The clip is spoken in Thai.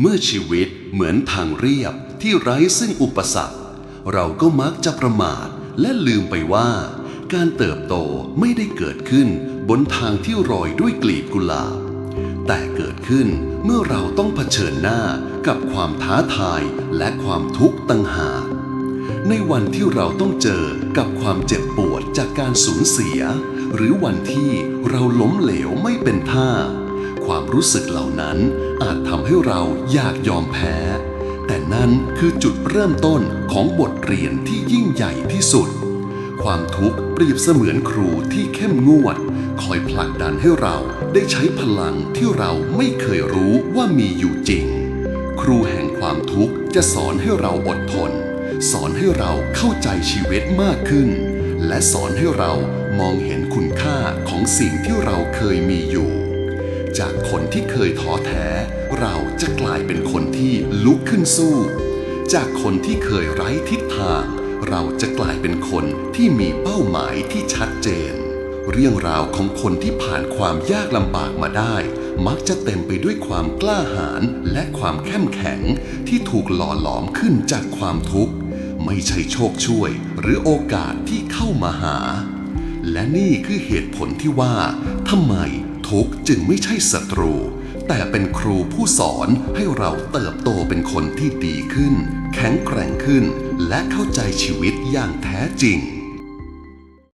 เมื่อชีวิตเหมือนทางเรียบที่ไร้ซึ่งอุปสรรค เราก็มักจะประมาทและลืมไปว่า การเติบโตไม่ได้เกิดขึ้นบนทางที่โรอยด้วยกลีบกุหลาบ แต่เกิดขึ้นเมื่อเราต้องเผชิญหน้ากับความท้าทายและความทุกข์ต่างหากในวันที่เราต้องเจอกับความเจ็บปวดจากการสูญเสีย หรือวันที่เราล้มเหลวไม่เป็นท่า รู้สึกเหล่านั้นอาจทำให้เราอยากยอมแพ้ แต่นั่นคือจุดเริ่มต้นของบทเรียนที่ยิ่งใหญ่ที่สุด ความทุกข์เปรียบเสมือนครูที่เข้มงวด คอยผลักดันให้เราได้ใช้พลังที่เราไม่เคยรู้ว่ามีอยู่จริง ครูแห่งความทุกข์จะสอนให้เราอดทน สอนให้เราเข้าใจชีวิตมากขึ้น และสอนให้เรามองเห็นคุณค่าของสิ่งที่เราเคยมีอยู่ จากคนที่เคยท้อแท้ เราจะกลายเป็นคนที่ลุกขึ้นสู้ จากคนที่เคยไร้ทิศทาง เราจะกลายเป็นคนที่มีเป้าหมายที่ชัดเจน เรื่องราวของคนที่ผ่านความยากลำบากมาได้ มักจะเต็มไปด้วยความกล้าหาญและความเข้มแข็งที่ถูกหล่อหลอมขึ้นจากความทุกข์ ไม่ใช่โชคช่วย หรือโอกาสที่เข้ามาหา และนี่คือเหตุผลที่ว่าทำไม ทุกข์จึงไม่ใช่ศัตรู แต่เป็นครูผู้สอนให้เราเติบโตเป็นคนที่ดีขึ้น แข็งแกร่งขึ้น และเข้าใจชีวิตอย่างแท้จริง